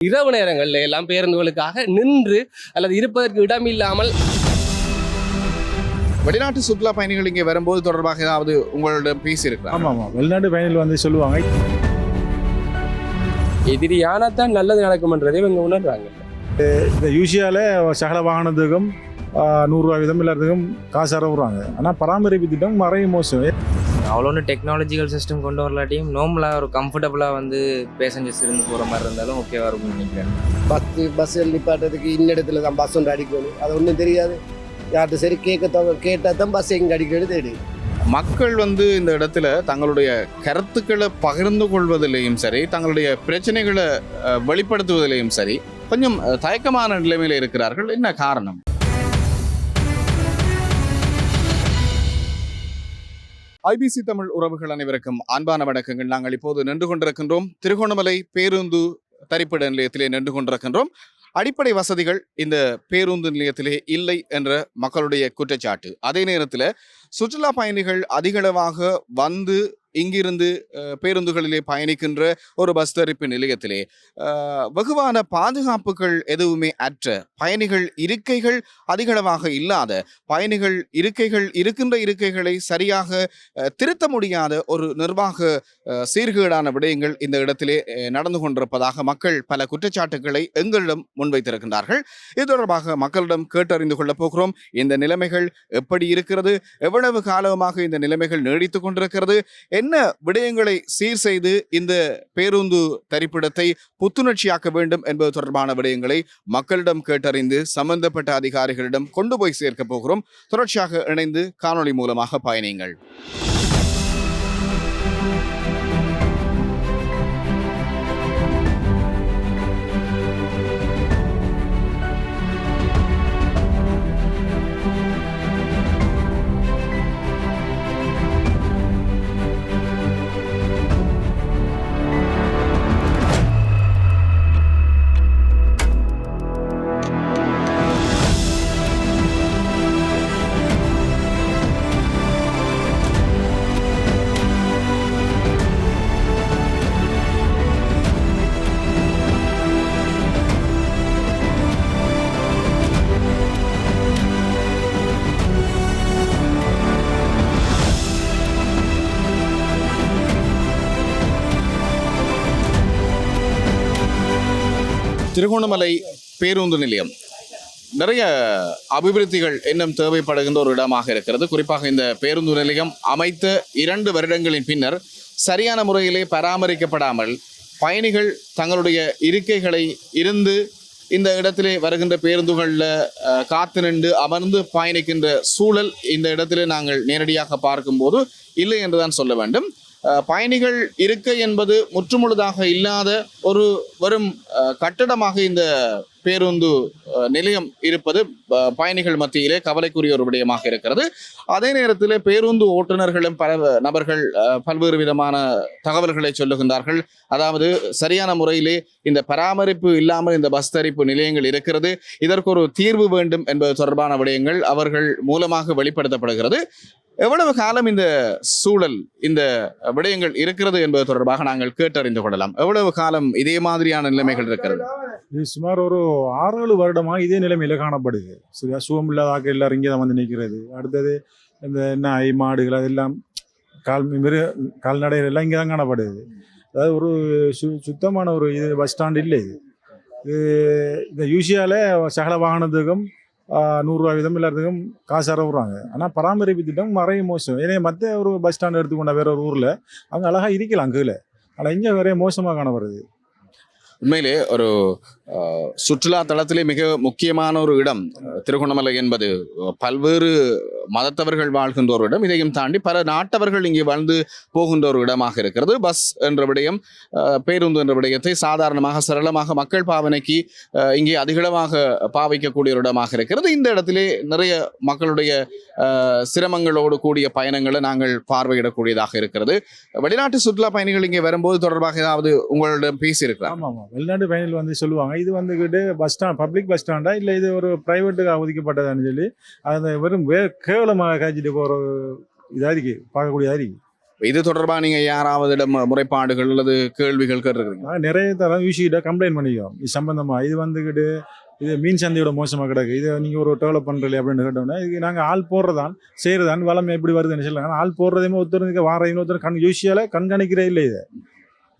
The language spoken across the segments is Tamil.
இரவு நேரங்கள்ல எல்லாம் பேருந்துகளுக்காக நின்று அல்லது இருப்பதற்கு இடம் இல்லாமல் வெளிநாட்டு சுற்றுலா பயணிகள் இங்கே வரும்போது தொடர்பாக ஏதாவது உங்களிடம் பேசியிருக்கலாம் ஆமாம். ஆமாம் வெளிநாட்டு பயணிகள் வந்து சொல்லுவாங்க எதிரியானா தான் நல்லது நடக்கும்ன்றதை இவங்க உணர்றாங்க. இந்த யூசியாவில் சகல வாகனத்துக்கும் நூறுரூவா வீதம் எல்லாத்துக்கும் காசு அறவுறாங்க. ஆனால் பராமரிப்பு திட்டம் மறைய மோசம். அவ்வளோ ஒன்றும் டெக்னாலஜிக்கல் சிஸ்டம் கொண்டு வரலாட்டியும் நார்மலாக ஒரு கம்ஃபர்டபுளாக வந்து பேசஞ்சர்ஸ் இருந்து போகிற மாதிரி இருந்தாலும் ஓகேவா இருக்கும்னு நினைக்கிறேன். பத்து பஸ் நிப்பாட்டுறதுக்கு இந்த இடத்துல தான் பஸ் ஒன்று அடிக்கணும். அது ஒன்றும் தெரியாது. யார்கிட்ட சரி கேட்க கேட்டால் தான் பஸ் எங்கே அடிக்கிறது தேடி. மக்கள் வந்து இந்த இடத்துல தங்களுடைய கருத்துக்களை பகிர்ந்து கொள்வதிலேயும் சரி தங்களுடைய பிரச்சனைகளை வெளிப்படுத்துவதிலேயும் சரி கொஞ்சம் தயக்கமான நிலைமையில இருக்கிறார்கள். என்ன காரணம்? ஐபிசி தமிழ் உறவுகள் அனைவருக்கும் அன்பான வணக்கங்கள். நாங்கள் இப்போது நின்று கொண்டிருக்கின்றோம். திருகோணமலை பேருந்து தரிப்பிட நிலையத்திலே நின்று கொண்டிருக்கின்றோம். அடிப்படை வசதிகள் இந்த பேருந்து நிலையத்திலே இல்லை என்ற மக்களுடைய குற்றச்சாட்டு. அதே நேரத்தில் சுற்றுலா பயணிகள் அதிகளவாக வந்து இங்கிருந்து பேருந்துகளிலே பயணிக்கின்ற ஒரு பஸ் தரிப்பு நிலையத்திலே வெகுவான பாதுகாப்புகள் எதுவுமே அற்ற பயணிகள் இருக்கைகள் அதிகளவாக இல்லாத பயணிகள் இருக்கைகள் இருக்கின்ற இருக்கைகளை சரியாக திருத்த முடியாத ஒரு நிர்வாக சீர்கேடான விடயங்கள் இந்த இடத்திலே நடந்து கொண்டிருப்பதாக மக்கள் பல குற்றச்சாட்டுகளை எங்களிடம் முன்வைத்திருக்கின்றார்கள். இது தொடர்பாக மக்களிடம் கேட்டறிந்து கொள்ளப் போகிறோம். இந்த நிலைமைகள் எப்படி இருக்கிறது? எவ்வளவு காலமாக இந்த நிலைமைகள் நீடித்துக் கொண்டிருக்கிறது? என்ன விடயங்களை சீர் செய்து இந்த பேருந்து தரிப்பிடத்தை புத்துணர்ச்சியாக்க வேண்டும் என்பது தொடர்பான விடயங்களை மக்களிடம் கேட்டறிந்து சம்பந்தப்பட்ட அதிகாரிகளிடம் கொண்டு போய் சேர்க்க போகிறோம். தொடர்ச்சியாக இணைந்து காணொளி மூலமாக பயணியுங்கள். திருகோணமலை பேருந்து நிலையம். நிறைய அபிவிருத்திகள் இன்னும் தேவைப்படுகின்ற ஒரு இடமாக இருக்கிறது. குறிப்பாக இந்த பேருந்து நிலையம் அமைத்த இரண்டு வருடங்களின் பின்னர் சரியான முறையிலே பராமரிக்கப்படாமல் பயணிகள் தங்களுடைய இருக்கைகளை இருந்து இந்த இடத்திலே வருகின்ற பேருந்துகளில் காத்து நின்று அமர்ந்து பயணிக்கின்ற சூழல் இந்த இடத்திலே நாங்கள் நேரடியாக பார்க்கும்போது இல்லை என்றுதான் சொல்ல வேண்டும். பயணிகள் இருக்கை என்பது முற்றுமுழுதாக இல்லாத ஒரு வெறும் கட்டடமாக இந்த பேருந்து நிலையம் இருப்பது பயணிகள் மத்தியிலே கவலைக்குரிய ஒரு விடயமாக இருக்கிறது. அதே நேரத்தில் பேருந்து ஓட்டுநர்களும் பல நபர்கள் பல்வேறு விதமான தகவல்களை சொல்லுகின்றார்கள். அதாவது சரியான முறையிலே இந்த பராமரிப்பு இல்லாமல் இந்த பஸ் தரிப்பு நிலையங்கள் இருக்கிறது. இதற்கு ஒரு தீர்வு வேண்டும் என்பது தொடர்பான விடயங்கள் அவர்கள் மூலமாக வெளிப்படுத்தப்படுகிறது. எவ்வளவு காலம் இந்த சூழல் இந்த விடயங்கள் இருக்கிறது என்பது தொடர்பாக நாங்கள் கேட்டறிந்து கொள்ளலாம். எவ்வளவு காலம் இதே மாதிரியான நிலைமைகள் இருக்கிறது? சுமார் ஒரு ஆறு ஏழு வருடமாக இதே நிலைமையில காணப்படுது. சரியா? சுகம் இல்லாத எல்லாரும் இங்கே தான் வந்து நிற்கிறது அடுத்தது இந்த நாய் மாடுகள் அதெல்லாம் கால் மிரு கால்நடைகள் எல்லாம் இங்கே தான் காணப்படுது. அதாவது ஒரு சு சுத்தமான ஒரு இது பஸ் ஸ்டாண்ட் இல்லை இது. இது இந்த யூசியால சகல வாகனத்துக்கும் நூறுரூவா வீதம் எல்லாத்துக்கும் காசு அறவுறாங்க. ஆனால் பராமரிப்பு திட்டம் மறைய மோசம். ஏன்னா மற்ற ஒரு பஸ் ஸ்டாண்ட் எடுத்துக்கொண்ட வேற ஒரு ஊரில் அங்கே அழகாக இருக்கலாம் கீழே. ஆனால் இங்கே வேற மோசமாக காணப்படுது. உண்மையிலே ஒரு சுற்றுலா தளத்திலே மிக முக்கியமான ஒரு இடம் திருகோணமலை என்பது. பல்வேறு மதத்தவர்கள் வாழ்கின்ற ஒரு இடம். இதையும் தாண்டி பல நாட்டவர்கள் இங்கே வாழ்ந்து போகின்ற ஒரு இடமாக இருக்கிறது. பஸ் என்ற விடயம் பேருந்து என்ற விடயத்தை சாதாரணமாக சரளமாக மக்கள் பாவனைக்கு இங்கே அதிகளமாக பாவிக்கக்கூடிய ஒரு இடமாக இருக்கிறது. இந்த இடத்திலே நிறைய மக்களுடைய சிரமங்களோடு கூடிய பயணங்களை நாங்கள் பார்வையிடக்கூடியதாக இருக்கிறது. வெளிநாட்டு சுற்றுலா பயணிகள் இங்கே வரும்போது தொடர்பாக ஏதாவது உங்களிடம் பேசியிருக்கலாம்? ஆமாம் ஆமாம். வெளிநாட்டு பயணிகள் வந்து சொல்லுவாங்க இது வந்துக்கிட்டு பஸ் ஸ்டாண்ட் பப்ளிக் பஸ் ஸ்டாண்டா இல்லை இது ஒரு ப்ரைவேட்டுக்கு ஒதுக்கப்பட்டதான்னு சொல்லி அதை வெறும் வே கேவலமாக காய்ச்சிட்டு போகிற இதாக இருக்கு பார்க்கக்கூடியதாக இருக்கு இது தொடர்பாக நீங்க யாராவதிடம் முறைப்பாடுகள் அல்லது கேள்விகள் கேட்டிருக்கிறீங்க? நான் நிறைய தரம் யூசிக்கிட்ட கம்ப்ளைண்ட் பண்ணிக்கிறோம். இது சம்பந்தமா? இது வந்துக்கிட்டு இது மீன் சந்தையோட மோசமாக கிடக்கு. இதை நீங்கள் ஒரு டெவலப் பண்ணுறீங்க அப்படின்னு கேட்டோம்னா இதுக்கு நாங்கள் ஆள் போடுறதான் செய்கிறதான் வளமை எப்படி வருதுன்னு சொல்லலாம் ஆள் போடுறதையுமே ஒருத்தருக்கு வார இன்னொருத்தர் கண் யூசியால கண்காணிக்கிறே இல்லை இது.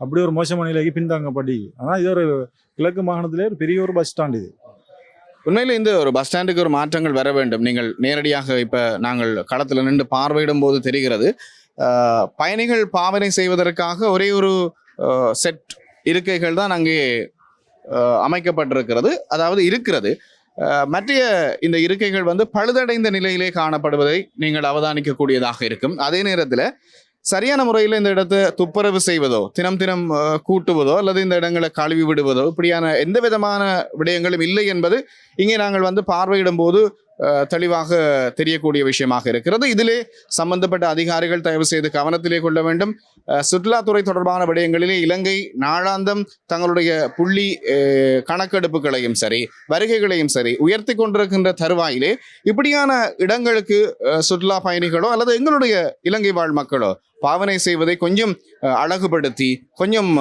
அப்படி ஒரு மோசமான நிலைக்கு பின்தாங்கப்படி ஆனால் இது ஒரு கிழக்கு மாகாணத்திலே ஒரு பெரிய ஒரு பஸ் ஸ்டாண்ட் இது. உண்மையில் இந்த ஒரு பஸ் ஸ்டாண்டுக்கு ஒரு மாற்றங்கள் வர வேண்டும். நீங்கள் நேரடியாக இப்போ நாங்கள் களத்தில் நின்று பார்வையிடும் போது தெரிகிறது பயணிகள் பாவனை செய்வதற்காக ஒரே ஒரு செட் இருக்கைகள் தான் அங்கே அமைக்கப்பட்டிருக்கிறது. அதாவது இருக்கிறது. மற்றைய மற்ற இந்த இருக்கைகள் வந்து பழுதடைந்த நிலையிலே காணப்படுவதை நீங்கள் அவதானிக்கக்கூடியதாக இருக்கும். அதே நேரத்தில் சரியான முறையில் இந்த இடத்தை துப்புரவு செய்வதோ தினம் தினம் கூட்டுவதோ அல்லது இந்த இடங்களை கழுவி விடுவதோ இப்படியான எந்த விதமான விடயங்களும் இல்லை என்பது இங்கே நாங்கள் வந்து பார்வையிடும் போது தெளிவாக தெரியக்கூடிய விஷயமாக இருக்கிறது. இதிலே சம்பந்தப்பட்ட அதிகாரிகள் தயவு செய்து கவனத்திலே கொள்ள வேண்டும். சுற்றுலாத்துறை தொடர்பான விடயங்களிலே இலங்கை நாளாந்தம் தங்களுடைய புள்ளி கணக்கெடுப்புகளையும் சரி வருகைகளையும் சரி உயர்த்தி கொண்டிருக்கின்ற தருவாயிலே இப்படியான இடங்களுக்கு சுற்றுலா பயணிகளோ அல்லது எங்களுடைய இலங்கை வாழ் மக்களோ பாவனை செய்வதை கொஞ்சம் அழகுபடுத்தி கொஞ்சம்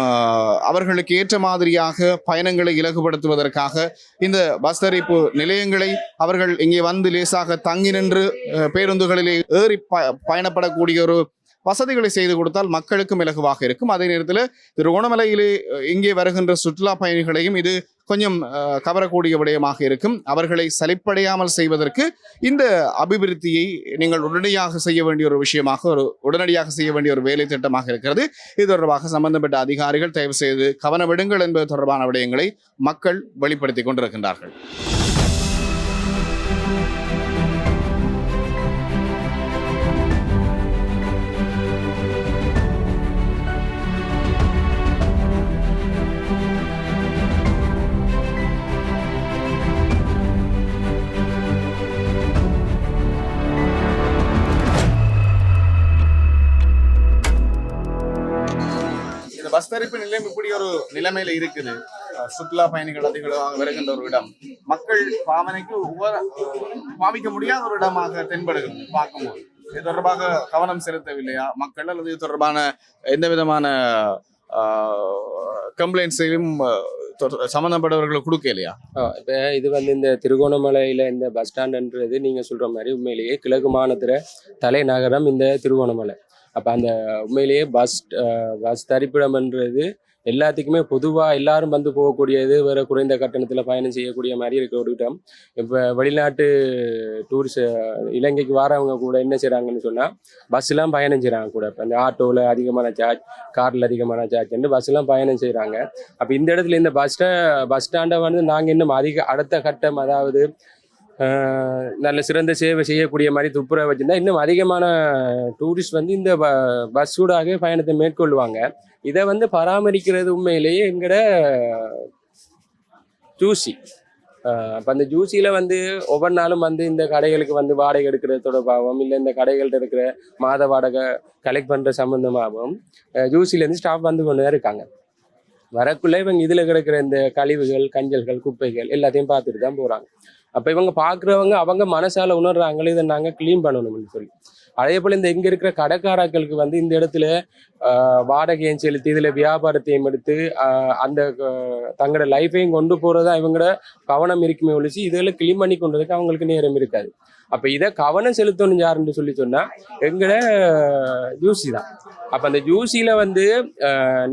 அவர்களுக்கு ஏற்ற மாதிரியாக பயணங்களை இலகுபடுத்துவதற்காக இந்த பஸ் தரிப்பு நிலையங்களை அவர்கள் இங்கே வந்து லேசாக தங்கி நின்று பேருந்துகளிலே ஏறி ப பயணப்படக்கூடிய ஒரு வசதிகளை செய்து கொடுத்தால் மக்களுக்கும் இலகுவாக இருக்கும். அதே நேரத்தில் திருகோணமலையிலே இங்கே வருகின்ற சுற்றுலா பயணிகளையும் இது கொஞ்சம் அஹ், கவரக்கூடிய விடயமாக இருக்கும். அவர்களை சலிப்படையாமல் செய்வதற்கு இந்த அபிவிருத்தியை நீங்கள் உடனடியாக செய்ய வேண்டிய ஒரு விஷயமாக ஒரு உடனடியாக செய்ய வேண்டிய ஒரு வேலை திட்டமாக இருக்கிறது. இது தொடர்பாக சம்பந்தப்பட்ட அதிகாரிகள் தயவு செய்து கவனவிடுங்கள் என்பது தொடர்பான விடயங்களை மக்கள் வெளிப்படுத்தி கொண்டிருக்கின்றார்கள். பஸ்தரிப்பு பஸ் தரிப்பு நிலையம் இப்படி ஒரு நிலைமையில இருக்குது. சுற்றுலா பயணிகள் அதிகமாக வருகின்ற ஒரு இடம். மக்கள் பாவனைக்கு பாவிக்க முடியாத ஒரு இடமாக தென்படுகிறது பார்க்கும்போது. இது தொடர்பாக கவனம் செலுத்தவில்லையா? மக்கள் அல்லது இது தொடர்பான எந்த விதமான கம்ப்ளைண்ட்ஸையும் சம்பந்தப்பட்டவர்களுக்கு கொடுக்கலையா? இப்போ இது வந்து இந்த திருகோணமலையில் இந்த பஸ் ஸ்டாண்டுன்றது நீங்கள் சொல்கிற மாதிரி உண்மையிலேயே கிழக்கு மாநிலத்தில் தலைநகரம் இந்த திருகோணமலை. அப்போ அந்த உண்மையிலேயே பஸ் பஸ் தரிப்பிடம்ன்றது எல்லாத்துக்குமே பொதுவாக எல்லாரும் வந்து போகக்கூடியது வேறு குறைந்த கட்டணத்தில் பயணம் செய்யக்கூடிய மாதிரி இருக்க ஒரு இடம். இப்போ வெளிநாட்டு டூரிஸ்ட் இலங்கைக்கு வரவங்க கூட என்ன செய்கிறாங்கன்னு சொன்னால் பஸ்ஸெலாம் பயணம் செய்கிறாங்க கூட. இப்போ இந்த ஆட்டோவில் அதிகமான சார்ஜ் காரில் அதிகமான சார்ஜ்னு பஸ்ஸெலாம் பயணம் செய்கிறாங்க அப்போ இந்த இடத்துல இந்த பஸ் பஸ் ஸ்டாண்டை வந்து நாங்கள் இன்னும் அதிக அடுத்த கட்டம் அதாவது நல்ல சிறந்த சேவை செய்யக்கூடிய மாதிரி துப்புரவு வச்சுருந்தா இன்னும் அதிகமான டூரிஸ்ட் வந்து இந்த ப பஸ்ஸூடாக பயணத்தை மேற்கொள்வாங்க. இதை வந்து பராமரிக்கிறது உண்மையிலேயே எங்கட ஜூசி. அப்போ அந்த ஜூசியில் வந்து ஒவ்வொரு நாளும் வந்து இந்த கடைகளுக்கு வந்து வாடகை எடுக்கிறது தொடர்பாகவும் இல்லை இந்த கடைகள்கிட்ட இருக்கிற மாத வாடகை கலெக்ட் பண்ணுற சம்மந்தமாகவும் ஜூசிலேருந்து ஸ்டாஃப் வந்து கொண்டு தான் இருக்காங்க. வரக்குள்ளே இவங்க இதில் கிடக்கிற இந்த கழிவுகள் கஞ்சல்கள் குப்பைகள் எல்லாத்தையும் பார்த்துட்டு தான் போகிறாங்க அப்போ இவங்க பார்க்குறவங்க அவங்க மனசால உணர்றாங்களே இதை நாங்கள் க்ளீன் பண்ணணும்னு சொல்லி. அதே போல் இந்த இங்கே இருக்கிற கடைக்காராக்களுக்கு வந்து இந்த இடத்துல வாடகையும் செலுத்தி இதில் வியாபாரத்தையும் எடுத்து அந்த தங்களோட லைஃபையும் கொண்டு போகிறதா இவங்களோட கவனம் இருக்குமே ஒழிச்சு இதெல்லாம் க்ளீன் பண்ணி கொண்டதுக்கு அவங்களுக்கு நேரம் இருக்காது. அப்போ இதை கவனம் செலுத்தணும் யாருன்னு சொல்லி சொன்னால் எங்களோட ஜூசி தான். அப்போ அந்த ஜூசியில் வந்து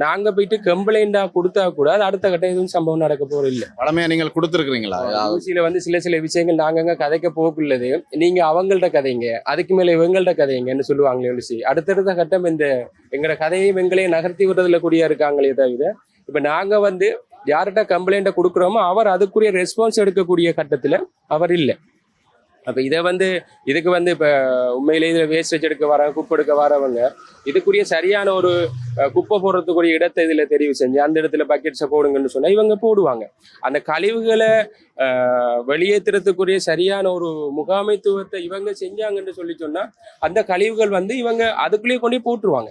நாங்கள் போயிட்டு கம்ப்ளைண்டாக கொடுத்தா கூட அது அடுத்த கட்டம் எதுவும் சம்பவம் நடக்க போகிறது இல்லை. பழமையா நீங்கள் கொடுத்துருக்கிறீங்களா? ஊசியில வந்து சில சில விஷயங்கள் நாங்கங்க கதைக்க போக்குள்ளது. நீங்க அவங்கள்ட்ட கதைங்க அதுக்கு மேல இவங்கள்ட்ட கதைங்கன்னு சொல்லுவாங்களே ஒழிச்சு. அடுத்தடுத்த கட்டம் இந்த எங்களோட கதையையும் எங்களையும் நகர்த்தி விடுறதுல கூடிய இருக்காங்களே தவிர இப்ப நாங்க வந்து யார்கிட்ட கம்ப்ளைண்ட்டை கொடுக்குறோமோ அவர் அதுக்குரிய ரெஸ்பான்ஸ் எடுக்கக்கூடிய கட்டத்துல அவர் இல்லை. அப்ப இதை வந்து இதுக்கு வந்து இப்ப உண்மையிலே இதுல வேஸ்டேஜ் எடுக்க வர குப்பை எடுக்க வரவங்க இதுக்குரிய சரியான ஒரு குப்பை போடுறதுக்குரிய இடத்தை இதுல தெரிவு செஞ்சு அந்த இடத்துல பக்கெட்ஸை போடுங்கன்னு சொன்னா இவங்க போடுவாங்க. அந்த கழிவுகளை ஆஹ் வெளியேற்றுறதுக்குரிய சரியான ஒரு முகாமைத்துவத்தை இவங்க செஞ்சாங்கன்னு சொல்லி சொன்னா அந்த கழிவுகள் வந்து இவங்க அதுக்குள்ளேயே கொண்டு போட்டுருவாங்க.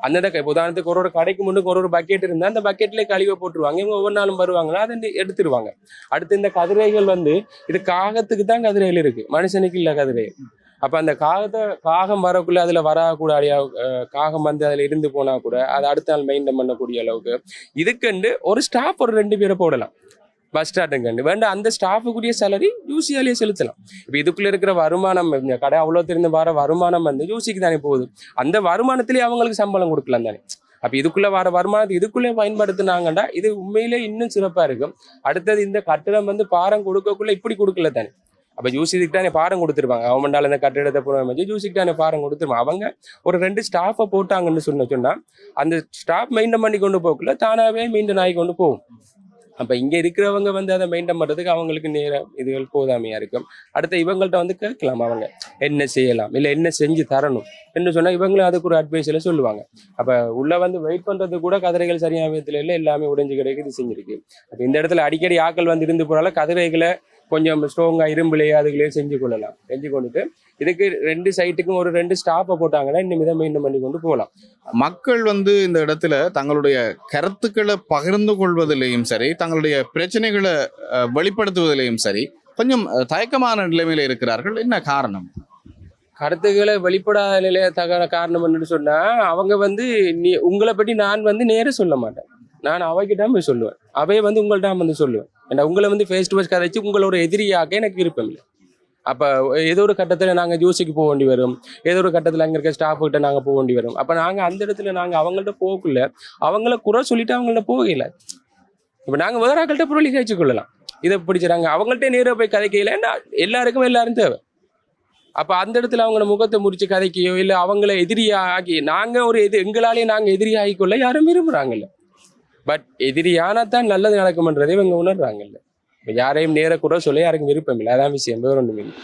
அந்தந்த க- உதாரணத்துக்கு ஒரு ஒரு கடைக்கு முன்னுக்கு ஒரு ஒரு பக்கெட் இருந்தா அந்த பக்கெட்லேயே கழிவை போட்டுருவாங்க. இவங்க ஒவ்வொரு நாளும் வருவாங்களா? அதை வந்து எடுத்துருவாங்க. அடுத்து இந்த கதிரைகள் வந்து இது காகத்துக்கு தான் கதிரைகள் இருக்கு. மனுஷனுக்கு இல்ல கதிரை. அப்ப அந்த காகத்தை காகம் வரக்குள்ள அதுல வரக்கூடிய காகம் வந்து அதுல இருந்து போனா கூட அதை அடுத்த நாள் மெயின்டைன் பண்ணக்கூடிய அளவுக்கு இதுக்கண்டு ஒரு ஸ்டாஃப் ஒரு ரெண்டு பேரை போடலாம். பஸ் ஸ்டாண்டுங்கண்டு வேண்டாம் அந்த ஸ்டாஃபுக்குரிய சேலரி யூசியாலேயே செலுத்தலாம். இப்போ இதுக்குள்ள இருக்கிற வருமானம் இந்த கடை அவ்வளோ தெரிந்து வர வருமானம் வந்து யூசிக்கு தானே போகுது. அந்த வருமானத்திலேயே அவங்களுக்கு சம்பளம் கொடுக்கலாம் தானே. அப்போ இதுக்குள்ள வர வருமானத்தை இதுக்குள்ளே பயன்படுத்தினாங்கண்டா இது உண்மையிலே இன்னும் சிறப்பா இருக்கும். அடுத்தது இந்த கட்டிடம் வந்து பாரம் கொடுக்கக்குள்ள இப்படி கொடுக்கல தானே. அப்போ ஜூசிக்கு தானே பாரம் கொடுத்துருப்பாங்க. கவர்மெண்டால் இந்த கட்டிடத்தை புறமைச்சு ஜூசிக்கு தானே பாரம் கொடுத்துருவாங்க அவங்க ஒரு ரெண்டு ஸ்டாஃபை போட்டாங்கன்னு சொன்ன சொன்னா அந்த ஸ்டாஃப் மெயின்டைன் பண்ணி கொண்டு போகக்குள்ள தானாகவே மெயின்டைன் ஆகி கொண்டு போகும். அப்போ இங்கே இருக்கிறவங்க வந்து அதை மெயின்டைன் பண்றதுக்கு அவங்களுக்கு நேரம் இதுகள் போதாமையாக இருக்கும். அடுத்து இவங்கள்ட்ட வந்து கேட்கலாம் அவங்க. என்ன செய்யலாம்? இல்லை என்ன செஞ்சு தரணும்? என்ன சொன்னால் இவங்களும் அதுக்கு ஒரு அட்வைஸ்ல சொல்லுவாங்க. அப்போ உள்ள வந்து வெயிட் பண்ணுறது கூட கதிரைகள் சரியான விதத்தில் இல்லை எல்லாமே உடைஞ்சு கிடைக்குது செஞ்சிருக்கு. இந்த இடத்துல அடிக்கடி ஆக்கள் வந்து இருந்து போனால கதிரைகளை கொஞ்சம் ஸ்ட்ராங்கா இரும்புலையே அதுகளே செஞ்சு கொள்ளலாம். செஞ்சு கொண்டுட்டு இதுக்கு ரெண்டு சைட்டுக்கும் ஒரு ரெண்டு ஸ்டாப்பை போட்டாங்கன்னா இன்னும் இதை மெயின்டைன் பண்ணி கொண்டு போகலாம். மக்கள் வந்து இந்த இடத்துல தங்களுடைய கருத்துக்களை பகிர்ந்து கொள்வதிலேயும் சரி தங்களுடைய பிரச்சனைகளை வெளிப்படுத்துவதிலேயும் சரி கொஞ்சம் தயக்கமான நிலைமையில இருக்கிறார்கள். என்ன காரணம்? கருத்துக்களை வெளிப்படாத நிலைய தக காரணம் என்னன்னு சொன்னா அவங்க வந்து நீ உங்களை பற்றி நான் வந்து நேர சொல்ல மாட்டேன். நான் அவகிட்ட போய் சொல்லுவேன். அவையே வந்து உங்கள்கிட்ட வந்து சொல்லுவேன். ஏன்னா உங்களை வந்து ஃபேஸ் டு ஃபேஸ் கதைச்சு உங்களோட எதிரியாக எனக்கு விருப்பம் இல்லை. அப்போ ஏதோ ஒரு கட்டத்தில் நாங்கள் ஜூஸுக்கு போக வேண்டி வரும். ஏதோ ஒரு கட்டத்தில் அங்கே இருக்க ஸ்டாஃப்கிட்ட நாங்கள் போக வேண்டி வரும். அப்போ நாங்கள் அந்த இடத்துல நாங்கள் அவங்கள்ட்ட போகக்குள்ள அவங்கள குறை சொல்லிட்டு அவங்கள்ட்ட போகல இப்போ நாங்கள் வேற ஆக்கள்கிட்ட பொருளி கழிச்சு கொள்ளலாம். இதை பிடிச்சிடாங்க அவங்கள்ட்ட நேராக போய் கதைக்கலன்னா எல்லாருக்கும் எல்லாரும் தேவை. அப்போ அந்த இடத்துல அவங்கள முகத்தை முறிச்சு கதைக்கையோ இல்லை அவங்கள எதிரியாகி நாங்கள் ஒரு எது எங்களாலேயே நாங்கள் எதிரி ஆகிக்கொள்ள யாரும் விரும்புறாங்கல்ல பட் எதிரியானா தான் நல்லது நடக்கும்ன்றதை இவங்க உணர்றாங்கல்ல இப்ப யாரையும் நேர கூட சொல்ல யாருக்கும் விருப்பம் இல்லை. அதான் விஷயம். வேற ஒன்றும் இல்லை.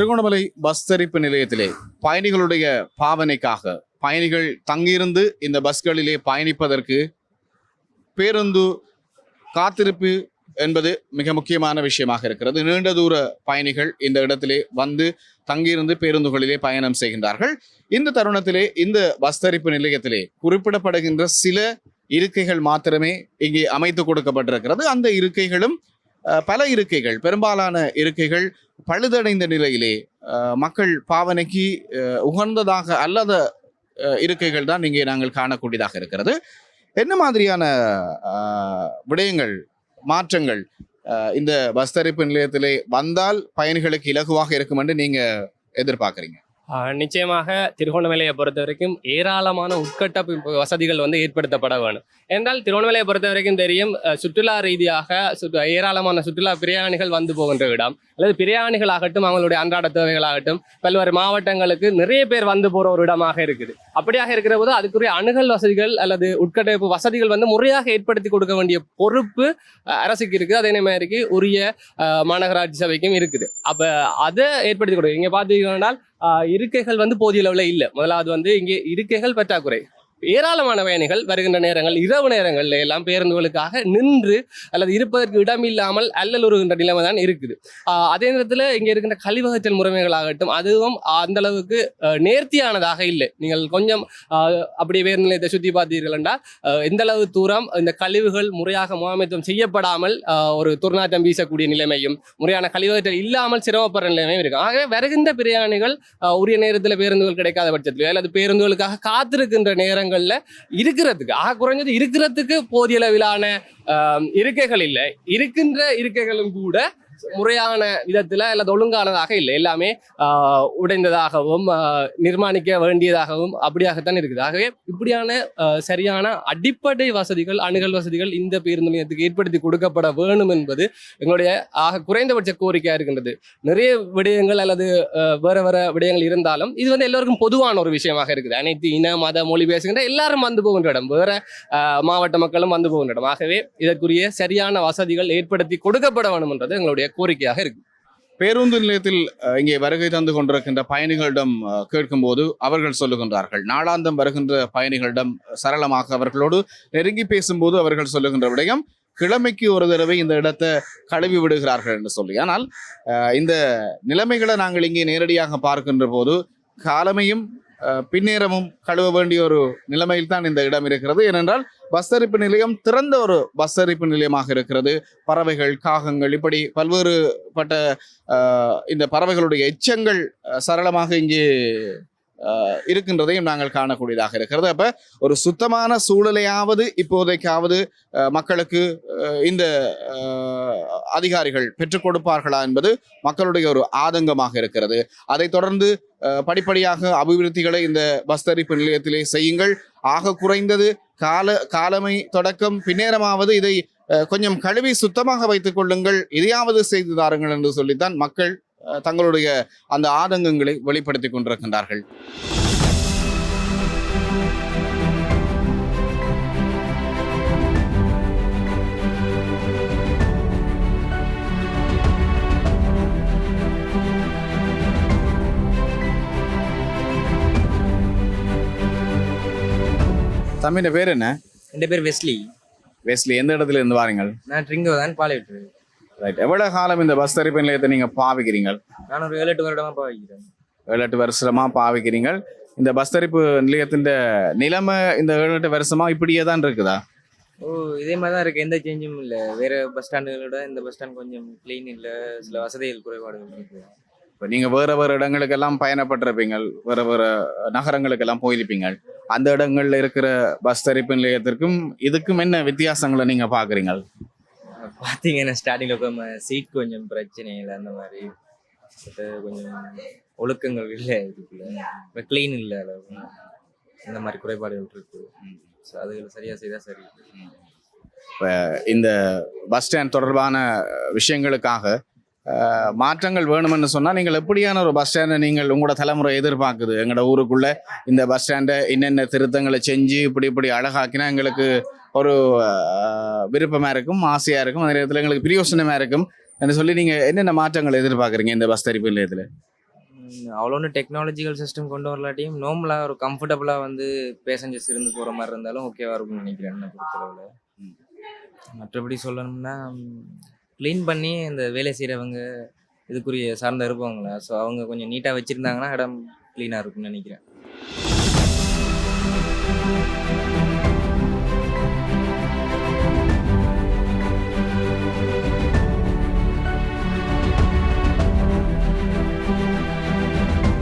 திருகோணமலை பஸ் தரிப்பு நிலையத்திலே பயணிகளுடைய பாவனைக்காக பயணிகள் தங்கியிருந்து இந்த பஸ்களிலே பயணிப்பதற்கு பேருந்து காத்திருப்பு என்பது மிக முக்கியமான விஷயமாக இருக்கிறது. நீண்ட தூர பயணிகள் இந்த இடத்திலே வந்து தங்கியிருந்து பேருந்துகளிலே பயணம் செய்கின்றார்கள். இந்த தருணத்திலே இந்த பஸ் தரிப்பு நிலையத்திலே குறிப்பிடப்படுகின்ற சில இருக்கைகள் மாத்திரமே இங்கே அமைத்து கொடுக்கப்பட்டிருக்கிறது. அந்த இருக்கைகளும் பல இருக்கைகள் பெரும்பாலான இருக்கைகள் பழுதடைந்த நிலையிலே மக்கள் பாவனைக்கு உகந்ததாக அல்லாத இருக்கைகள் தான் இங்கே நாங்கள் காணக்கூடியதாக இருக்கிறது. என்ன மாதிரியான விடயங்கள் மாற்றங்கள் இந்த பஸ் தரிப்பு நிலையத்திலே வந்தால் பயணிகளுக்கு இலகுவாக இருக்கும் என்று நீங்கள் எதிர்பார்க்குறீங்க? நிச்சயமாக திருகோணமலையை பொறுத்த வரைக்கும் ஏராளமான உட்கட்டமைப்பு வசதிகள் வந்து ஏற்படுத்தப்பட வேணும் என்றால் திருவண்ணாமலையை பொறுத்த வரைக்கும் தெரியும் சுற்றுலா ரீதியாக சுற்று ஏராளமான சுற்றுலா பிரயாணிகள் வந்து போகின்ற இடம். அல்லது பிரயாணிகளாகட்டும் அவங்களுடைய அன்றாட தேவைகளாகட்டும் பல்வேறு மாவட்டங்களுக்கு நிறைய பேர் வந்து போகிற ஒரு இடமாக இருக்குது. அப்படியாக இருக்கிற போது அதுக்குரிய அணுகல் வசதிகள் அல்லது உட்கட்டமைப்பு வசதிகள் வந்து முறையாக ஏற்படுத்தி கொடுக்க வேண்டிய பொறுப்பு அரசுக்கு இருக்குது. அதே மாதிரி உரிய மாநகராட்சி சபைக்கும் இருக்குது. அப்போ அதை ஏற்படுத்தி கொடுக்க இங்கே பார்த்தீங்கன்னா இருக்கைகள் வந்து போதிய அளவில் இல்லை. முதலாவது வந்து இங்கே இருக்கைகள் பற்றாக்குறை. ஏராளமான பயணிகள் வருகின்ற நேரங்கள் இரவு நேரங்களில் எல்லாம் பேருந்துகளுக்காக நின்று அல்லது இருப்பதற்கு இடம் இல்லாமல் அல்லலுறுகின்ற நிலைமை தான் இருக்குது. அதே நேரத்தில் இங்கே இருக்கின்ற கழிவகற்றல் முறைமைகளாகட்டும் அதுவும் அந்த அளவுக்கு நேர்த்தியானதாக இல்லை. நீங்கள் கொஞ்சம் அப்படி பேருந்து நிலையத்தை சுற்றி பார்த்தீர்கள் என்றால் ஆஹ் எந்த அளவு தூரம் இந்த கழிவுகள் முறையாக முகாமைத்துவம் செய்யப்படாமல் ஆஹ் ஒரு துர்நாற்றம் வீசக்கூடிய நிலைமையும் முறையான கழிவகற்றல் இல்லாமல் சிரமப்படுற நிலைமையும் இருக்கு ஆகவே வருகின்ற பிரயாணிகள் உரிய நேரத்தில் பேருந்துகள் கிடைக்காத பட்சத்தில் அல்லது பேருந்துகளுக்காக காத்திருக்கின்ற நேரங்களில் இருக்கிறதுக்கு ஆக குறைஞ்சது இருக்கிறதுக்கு போதிய அளவிலான ஆஹ் இருக்கைகள் இல்லை. இருக்கின்ற இருக்கைகளும் கூட முறையான விதத்தில் அல்லது ஒழுங்கானதாக இல்லை. எல்லாமே ஆஹ் உடைந்ததாகவும் நிர்மாணிக்க வேண்டியதாகவும் அப்படியாகத்தான் இருக்குது. ஆகவே இப்படியான சரியான அடிப்படை வசதிகள் அணுகல் வசதிகள் இந்த பேருந்து நிலையத்துக்கு ஏற்படுத்தி கொடுக்கப்பட வேணும் என்பது எங்களுடைய ஆக குறைந்தபட்ச கோரிக்கையாக இருக்கின்றது. நிறைய விடயங்கள் அல்லது அஹ், வேற வேற விடயங்கள் இருந்தாலும் இது வந்து எல்லோருக்கும் பொதுவான ஒரு விஷயமாக இருக்குது. அனைத்து இன மத மொழி பேசுகின்ற எல்லாரும் வந்து போகின்ற இடம். வேற மாவட்ட மக்களும் வந்து போகின்ற இடம். ஆகவே இதற்குரிய சரியான வசதிகள் ஏற்படுத்தி கொடுக்கப்பட வேண்டும் என்றது எங்களுடைய கோரிக்கையாக இருக்கு. பேருந்து நிலையத்தில் இங்கே வருகை தந்து கொண்டிருக்கின்ற பயணிகளிடம் கேட்கும்போது அவர்கள் சொல்லுகின்றார்கள். நாளாந்தம் வருகின்ற பயணிகளிடம் சரளமாக அவர்களோடு நெருங்கி பேசும்போது அவர்கள் சொல்லுகின்ற விடயம் கிழமைக்கு ஒரு தடவை இந்த இடத்தை கழுவி விடுகிறார்கள் என்று சொல்லி. ஆனால் அஹ், இந்த நிலைமைகளை நாங்கள் இங்கே நேரடியாக பார்க்கின்ற போது காலமையும் பின்னேரமும் கழுவ வேண்டிய ஒரு நிலைமையில் தான் இந்த இடம் இருக்கிறது. ஏனென்றால் பஸ்தரிப்பு நிலையம் திறந்த ஒரு பஸ்தரிப்பு நிலையமாக இருக்கிறது. பறவைகள் காகங்கள் இப்படி பல்வேறு பட்ட இந்த பறவைகளுடைய எச்சங்கள் சரளமாக இங்கே இருக்கின்றதையும் நாங்கள் காணக்கூடியதாக இருக்கிறது. அப்போ ஒரு சுத்தமான சூழலையாவது இப்போதைக்காவது மக்களுக்கு இந்த அதிகாரிகள் பெற்றுக் கொடுப்பார்களா என்பது மக்களுடைய ஒரு ஆதங்கமாக இருக்கிறது. அதைத் தொடர்ந்து படிப்படியாக அபிவிருத்திகளை இந்த பஸ் தரிப்பு நிலையத்திலே செய்யுங்கள். ஆக குறைந்தது கால காலமை தொடக்கம் பின்னேரமாவது இதை கொஞ்சம் கழுவி சுத்தமாக வைத்துக் கொள்ளுங்கள். இதையாவது செய்து தாருங்கள் என்று சொல்லித்தான் மக்கள் தங்களுடைய அந்த ஆதங்கங்களை வெளிப்படுத்திக் கொண்டிருக்கின்றார்கள். தம்பியோட பேர் என்ன? என் பேர் வெஸ்லி. வெஸ்லி எந்த இடத்துல இருந்து வாரீங்கள் நான் ட்ரிங்கோ தான் பாலிவிட்டு ரைட் எவ்வளவு காலம் இந்த பஸ் தரிப்பு நிலையத்தை நீங்க பாவிக்கிறீங்க நான் ஒரு ஏழு எட்டு வருடமா பாவிக்கிறேன். ஏழு எட்டு வருஷமா பாவிக்கிறீங்க இந்த பஸ் தரிப்பு நிலையத்தின் நிலைமை இந்த ஏழு எட்டு வருஷமா இப்படியே தான் இருக்குதா? ஓ இதே மாதிரி தான் இருக்கு. எந்த சேஞ்சும் இல்லை. வேற பஸ் ஸ்டாண்டுகளோட இந்த பஸ் ஸ்டாண்ட் கொஞ்சம் க்ளீன் இல்லை. சில வசதிகள் குறைபாடுகள் இருக்கு. இப்போ நீங்க வேற வேற இடங்களுக்கெல்லாம் பயணப்பட்டிருப்பீங்க வேற வேற நகரங்களுக்கெல்லாம் போயிருப்பீங்க அந்த இடங்கள்ல இருக்கிற பஸ் தரிப்பு நிலையத்திற்கும் இதுக்கும் என்ன வித்தியாசங்களை நீங்க பாக்குறீங்க பார்த்தீங்கன்னா ஸ்டார்டிங்கில் நம்ம சீட் கொஞ்சம் பிரச்சனை இல்லை அந்த மாதிரி. கொஞ்சம் ஒழுக்கங்கள் இல்லை இதுக்குள்ள. இப்போ க்ளீன் இல்லை அளவு இந்த மாதிரி குறைபாடுகள் இருக்கு. ஸோ அதுகளை சரியாக செய்தால் சரி. இந்த பஸ் ஸ்டாண்ட் தொடர்பான விஷயங்களுக்காக மாற்றங்கள் வேணும்னு சொன்னா நீங்கள் எப்படியான ஒரு பஸ் ஸ்டாண்டை நீங்கள் உங்களோட தலைமுறை எதிர்பார்க்குது? எங்களோட ஊருக்குள்ள இந்த பஸ் ஸ்டாண்டை என்னென்ன திருத்தங்களை செஞ்சு இப்படி இப்படி அழகாக்கினா எங்களுக்கு ஒரு அஹ், விருப்பமா இருக்கும் ஆசையா இருக்கும். அதே நேரத்தில் எங்களுக்கு பிரியோசனமா இருக்கும் என்று சொல்லி நீங்க என்னென்ன மாற்றங்கள் எதிர்பார்க்குறீங்க இந்த பஸ் தரிப்பு நிலையத்தில்? அவ்வளோ ஒன்றும் டெக்னாலஜிக்கல் சிஸ்டம் கொண்டு வரலாட்டியும் நார்மலாக ஒரு கம்ஃபர்டபுளாக வந்து பேசஞ்சர்ஸ் இருந்து போகிற மாதிரி இருந்தாலும் ஓகேவா இருக்கும்னு நினைக்கிறேன் என்னை பொறுத்தளவில். மற்றபடி சொல்லணும்னா க்ளீன் பண்ணி இந்த வேலை செய்கிறவங்க இதுக்குரிய சார்ந்த இருப்பாங்களா ஸோ அவங்க கொஞ்சம் நீட்டாக வச்சுருந்தாங்கன்னா இடம் க்ளீனாக இருக்கும்னு நினைக்கிறேன்.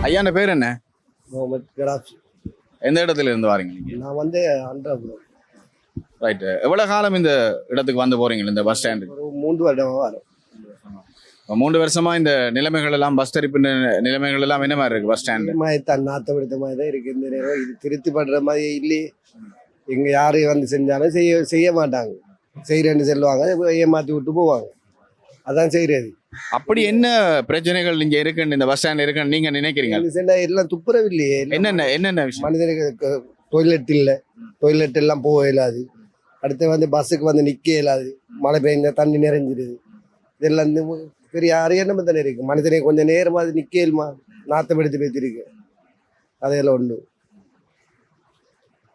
ஐயான பேர் என்ன? Muhammad Gaddafi. எந்த இடத்துல இருந்து வாரீங்க நான் வந்து அன்றாபுரம். ரைட் எவ்வளவு காலம் இந்த இடத்துக்கு வந்து போறீங்க இந்த பஸ் ஸ்டாண்டுக்கு மூன்று வருடமாக வரும். மூன்று வருஷமா இந்த நிலைமைகள் எல்லாம் பஸ் தரிப்பு நிலைமைகள் எல்லாம் என்ன மாதிரி இருக்கு பஸ் ஸ்டாண்டு மாதிரி தான் நாத்தம் எடுத்த மாதிரி தான் இருக்கு இந்த நேரம் இது திருத்தி படுற மாதிரி இல்லையே. இங்க யாரு வந்து செஞ்சாலும் செய்ய செய்ய மாட்டாங்க. செய்யறேன்னு சொல்லுவாங்க ஏமாத்தி விட்டு போவாங்க. அதான் செய்யறது அப்படி என்ன பிரச்சனைகள் இங்க இருக்குன்னு இந்த பஸ் ஸ்டாண்ட் இருக்குன்னு நீங்க நினைக்கிறீங்க? எல்லாம் துப்புரவில்லையே என்னென்ன என்னென்ன விஷயம்? மனிதனுக்கு டொய்லெட் இல்லை. டொய்லெட் எல்லாம் போக இயலாது. அடுத்து வந்து பஸ்ஸுக்கு வந்து நிற்க இயலாது மழை பெய்ஞ்சா தண்ணி நிறைஞ்சிடுது. இதெல்லாம் இந்த மு- பெரிய அரியணம் தானே இருக்குது மனிதனை கொஞ்சம் நேரமாக அது நிற்க இயலுமா நாத்தம் எடுத்து பேத்திருக்கு அதையெல்லாம் உண்டு.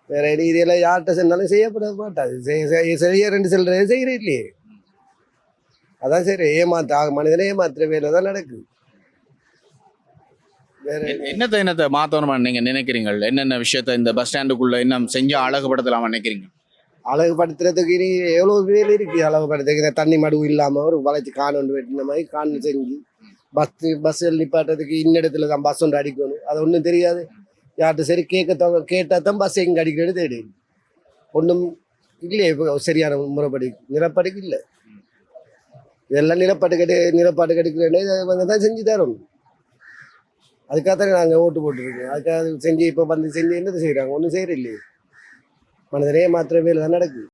வேற இனி இதெல்லாம் யார்கிட்ட சொன்னாலும் செய்யப்பட மாட்டாது. செய்ய- செய்ய- ரெண்டு சொல்றது செய்கிறேன் இல்லையே. அதான் சரி ஏமாத்த மனிதனை ஏமாத்துற வேலை தான் நடக்குது வேற என்னத்தை என்னத்தை மாத்தணுமா நீங்க நினைக்கிறீங்க? என்னென்ன விஷயத்த இந்த பஸ் ஸ்டாண்டுக்குள்ள இன்னும் செஞ்சு அழகுபடுத்தலாமா நினைக்கிறீங்க? அழகுபடுத்துறதுக்கு இனி எவ்வளோ வேலை இருக்கு? அழகுபடுத்துறதுக்கு இந்த தண்ணி மடுவு இல்லாமல் ஒரு வளைச்சி கான் ஒன்று வெட்டின மாதிரி கான் செஞ்சு பஸ் பஸ்ஸில் நிப்பாட்டுறதுக்கு இந்த இடத்துல தான் பஸ் ஒன்று அடிக்கணும். அது ஒன்றும் தெரியாது. யார்கிட்ட சரி கேட்க கேட்டால் தான் பஸ் எங்கே அடிக்கிறது தேடி. ஒன்றும் இல்லையே இப்போ சரியான முறைப்படி. நிலப்படிக்கு இல்லை. இதெல்லாம் நிலப்பாட்டு கெடு நிலப்பாட்டு கட்டிக்கிறேன்னு இவங்க தான் செஞ்சு தரணும். அதுக்காக தானே நாங்கள் ஓட்டு போட்டுருக்கோம். அதுக்காக செஞ்சு இப்போ வந்து செஞ்சு என்னது செய்கிறாங்க ஒன்றும் செய்கிற இல்லையே மனதிலே மாத்திர வேலை தான் நடக்குது.